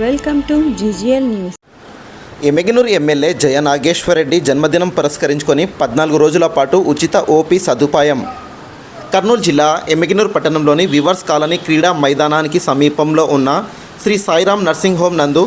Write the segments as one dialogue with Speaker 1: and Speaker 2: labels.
Speaker 1: Welcome to GGL news.
Speaker 2: Emmiganur MLA Jaya Nageswara Reddy జన్మదినం పురస్కరించుకొని పద్నాలుగు రోజుల పాటు ఉచిత ఓపీ సదుపాయం. కర్నూలు జిల్లా ఎమ్మెగినూరు పట్టణంలోని వివర్స్ కాలనీ క్రీడా మైదానానికి సమీపంలో ఉన్న శ్రీ సాయిరామ్ నర్సింగ్ హోమ్ నందు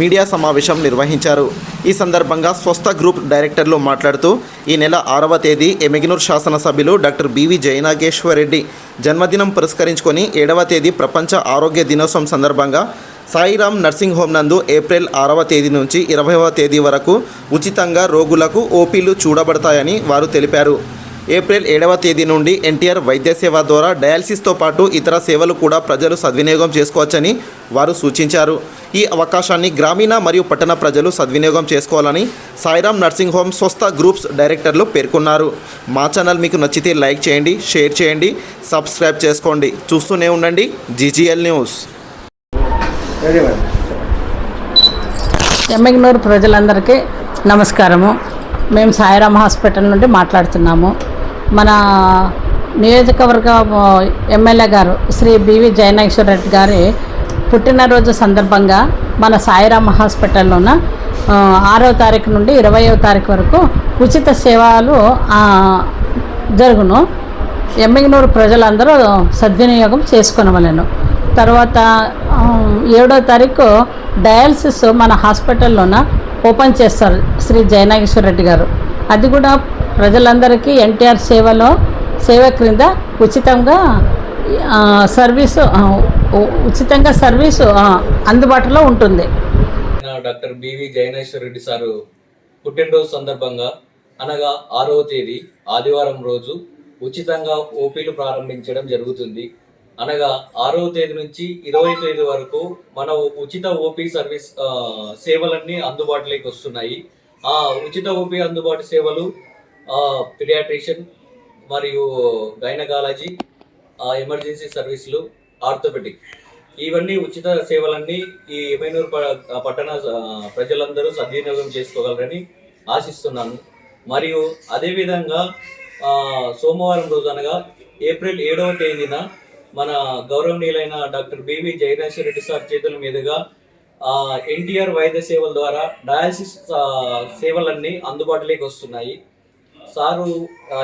Speaker 2: మీడియా సమావేశం నిర్వహించారు. ఈ సందర్భంగా స్వస్థ గ్రూప్ డైరెక్టర్లు మాట్లాడుతూ ఈ నెల ఆరవ తేదీ ఎమెగినూర్ శాసనసభ్యులు డాక్టర్ బివి జయనాగేశ్వరరెడ్డి జన్మదినం పురస్కరించుకొని ఏడవ తేదీ ప్రపంచ ఆరోగ్య దినోత్సవం సందర్భంగా సాయిరామ్ నర్సింగ్ హోమ్ నందు ఏప్రిల్ ఆరవ తేదీ నుంచి ఇరవైవ తేదీ వరకు ఉచితంగా రోగులకు ఓపీలు చూడబడతాయని వారు తెలిపారు. ఏప్రిల్ ఏడవ తేదీ నుండి ఎన్టీఆర్ వైద్య సేవ ద్వారా డయాలసిస్తో పాటు ఇతర సేవలు కూడా ప్రజలు సద్వినియోగం చేసుకోవచ్చని వారు సూచించారు. ఈ అవకాశాన్ని గ్రామీణ మరియు పట్టణ ప్రజలు సద్వినియోగం చేసుకోవాలని Sairam nursing home Swastha groups directors పేర్కొన్నారు. మా ఛానల్ మీకు నచ్చితే లైక్ చేయండి షేర్ చేయండి సబ్స్క్రైబ్ చేసుకోండి. చూస్తూనే ఉండండి జీజీఎల్ న్యూస్.
Speaker 3: ఎమ్మెగ్నూరు ప్రజలందరికీ నమస్కారము. మేము సాయిరామ్ హాస్పిటల్ నుండి మాట్లాడుతున్నాము. మన నియోజకవర్గ ఎమ్మెల్యే గారు శ్రీ బివి జయనాగేశ్వర రెడ్డి గారి పుట్టినరోజు సందర్భంగా మన సాయిరామ్ హాస్పిటల్లోన ఆరో తారీఖు నుండి ఇరవయో తారీఖు వరకు ఉచిత సేవలు జరుగును. ఎమ్మిగనూరు ప్రజలందరూ సద్వినియోగం చేసుకునవలను. తర్వాత ఏడో తారీఖు డయాలసిస్ మన హాస్పిటల్లోన ఓపెన్ చేస్తారు శ్రీ జయనాగేశ్వర రెడ్డి గారు. అది కూడా ప్రజలందరికీ ఎన్టీఆర్ సేవలో సేవ క్రింద ఉచితంగా సర్వీసు ఉచితంగా సర్వీసు అందుబాటులో ఉంటుంది.
Speaker 4: Doctor B V Jayaneswara Reddy sir పుట్టినరోజు సందర్భంగా అనగా ఆరవ తేదీ ఆదివారం రోజు ఉచితంగా ఓపీలు ప్రారంభించడం జరుగుతుంది. అనగా ఆరవ తేదీ నుంచి ఇరవై తేదీ వరకు మన ఉచిత ఓపీ సర్వీస్ సేవలన్నీ అందుబాటులోకి వస్తున్నాయి. ఆ ఉచిత ఓపీ అందుబాటు సేవలు పిడియాట్రిషియన్ మరియు గైనకాలజీ ఎమర్జెన్సీ సర్వీసులు ఆర్థోపెటిక్ ఇవన్నీ ఉచిత సేవలన్నీ ఈ ఎమ్మెనూరు పట్టణ ప్రజలందరూ సద్వినియోగం చేసుకోగలరని ఆశిస్తున్నాను. మరియు అదేవిధంగా సోమవారం రోజు అనగా ఏప్రిల్ ఏడవ తేదీన మన గౌరవనీయులైన doctor B V Jayaneswara Reddy sir చేతుల మీదుగా ఎన్టీఆర్ వైద్య సేవల ద్వారా డయాలసిస్ సేవలన్నీ అందుబాటులోకి వస్తున్నాయి. సారు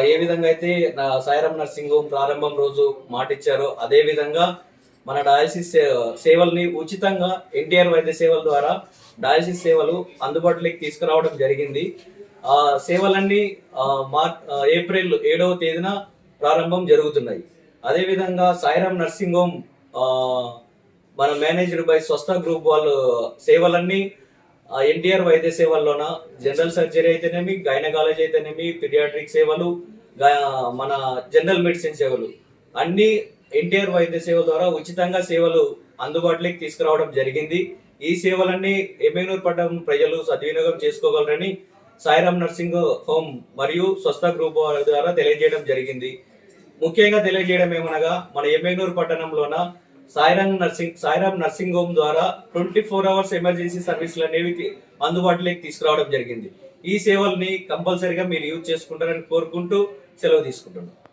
Speaker 4: ఏ విధంగా అయితే నా సాయిరామ్ నర్సింగ్ హోమ్ ప్రారంభం రోజు మాట ఇచ్చారో అదే విధంగా మన డయాలసిస్ సే- సేవల్ని ఉచితంగా ఎన్టీఆర్ వైద్య సేవల ద్వారా డయాలసిస్ సేవలు అందుబాటులోకి తీసుకురావడం జరిగింది. ఆ సేవలన్నీ మార్ ఏప్రిల్ ఏడవ తేదీన ప్రారంభం జరుగుతున్నాయి. అదేవిధంగా సాయిరామ్ నర్సింగ్ హోమ్ మన మేనేజ్డ్ బై స్వస్థ గ్రూప్ వాళ్ళు సేవలన్నీ ఎన్టీఆర్ వైద్య సేవల్లోన జనరల్ సర్జరీ అయితేనేమి గైనకాలజీ అయితేనేమి పిడియాట్రిక్ సేవలు మన జనరల్ మెడిసిన్ సేవలు. అన్ని ఎన్టీఆర్ వైద్య సేవ ద్వారా ఉచితంగా సేవలు అందుబాటులోకి తీసుకురావడం జరిగింది. ఈ సేవలన్నీ ఎమ్మెనూర్ పట్టణం ప్రజలు సద్వినియోగం చేసుకోగలరని సాయిరామ్ నర్సింగ్ హోమ్ మరియు స్వస్థ గ్రూప్ ద్వారా తెలియజేయడం జరిగింది. ముఖ్యంగా తెలియజేయడం ఏమనగా మన Emmiganur పట్టణంలోన Sairam nursing Sairam nursing home ద్వారా ట్వంటీ ఫోర్ అవర్స్ ఎమర్జెన్సీ సర్వీసులు అనేవి అందుబాటులోకి తీసుకురావడం జరిగింది. ఈ సేవల్ని కంపల్సరీగా మీరు యూజ్ చేసుకుంటారని కోరుకుంటూ సెలవు తీసుకుంటున్నాను